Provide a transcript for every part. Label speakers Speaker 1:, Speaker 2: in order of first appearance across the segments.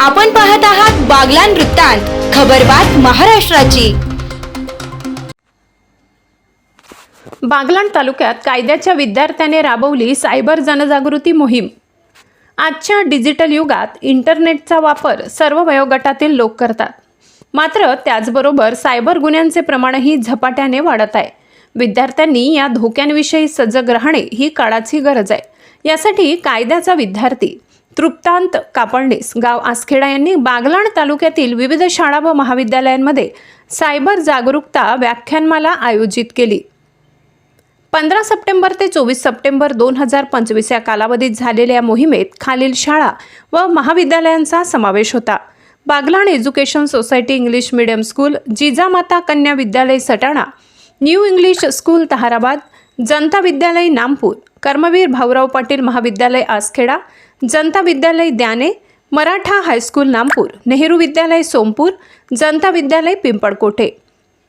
Speaker 1: आपण पाहत आहात बागलान वृत्तांत खबरबात महाराष्ट्राची.
Speaker 2: बागलाण तालुक्यात कायद्याच्या विद्यार्थ्याने राबवली सायबर जनजागृती मोहीम. आजच्या डिजिटल युगात इंटरनेटचा वापर सर्व वयोगटातील लोक करतात. मात्र त्याचबरोबर सायबर गुन्ह्यांचे प्रमाणही झपाट्याने वाढत आहे. विद्यार्थ्यांनी या धोक्यांविषयी सजग राहणे ही काळाची गरज आहे. यासाठी कायद्याचा विद्यार्थी तृप्तांत कापडणीस गाव आसखेडा यांनी बागलाण तालुक्यातील विविध शाळा व महाविद्यालयांमध्ये सायबर जागरूकता व्याख्यानमाला आयोजित केली. पंधरा सप्टेंबर ते चोवीस सप्टेंबर दोन हजार पंचवीस या कालावधीत झालेल्या या मोहिमेत खालील शाळा व महाविद्यालयांचा समावेश होता. Baglan education society English medium school Jijamata कन्या विद्यालय Satana new English school Taharabad जनता विद्यालय नामपूर कर्मवीर भाऊराव पाटील महाविद्यालय आसखेडा जनता विद्यालय द्याने मराठा हायस्कूल नामपूर नेहरू विद्यालय सोमपूर जनता विद्यालय पिंपळकोठे.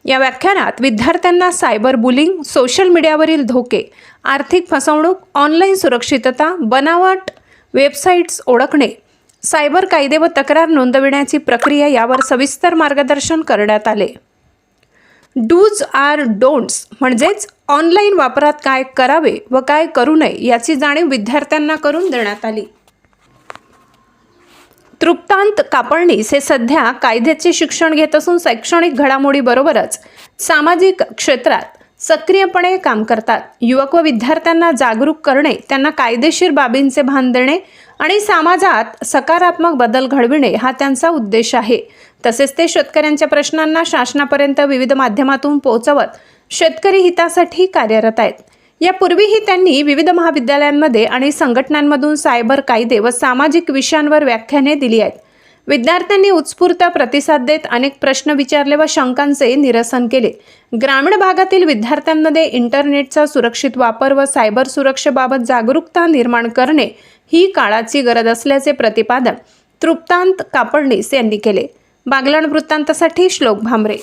Speaker 2: या व्याख्यानात विद्यार्थ्यांना सायबर बुलिंग सोशल मीडियावरील धोके आर्थिक फसवणूक ऑनलाईन सुरक्षितता बनावट वेबसाईट्स ओळखणे सायबर कायदे व तक्रार नोंदविण्याची प्रक्रिया यावर सविस्तर मार्गदर्शन करण्यात आले. डूज आर डोंट्स म्हणजेच ऑनलाईन वापरात काय करावे व काय करू नये याची जाणीव विद्यार्थ्यांना करून देण्यात आली. तृप्तांत कापडणीस हे सध्या कायद्याचे शिक्षण घेत असून शैक्षणिक घडामोडीबरोबरच सामाजिक क्षेत्रात सक्रियपणे काम करतात. युवक व विद्यार्थ्यांना जागरूक करणे त्यांना कायदेशीर बाबींचे भान देणे आणि समाजात सकारात्मक बदल घडविणे हा त्यांचा उद्देश आहे. तसेच ते शेतकऱ्यांच्या प्रश्नांना शासनापर्यंत विविध माध्यमातून पोहोचवत शेतकरी हितासाठी कार्यरत आहेत. यापूर्वीही त्यांनी विविध महाविद्यालयांमध्ये आणि संघटनांमधून सायबर कायदे व सामाजिक विषयांवर व्याख्याने दिली आहेत. विद्यार्थ्यांनी उत्स्फूर्त प्रतिसाद देत अनेक प्रश्न विचारले व शंकांचे निरसन केले. ग्रामीण भागातील विद्यार्थ्यांमध्ये इंटरनेटचा सुरक्षित वापर व सायबर सुरक्षेबाबत जागरूकता निर्माण करणे ही काळाची गरज असल्याचे प्रतिपादन तृप्तांत कापडणीस यांनी केले. बागलाण वृत्तांतासाठी श्लोक भांबरे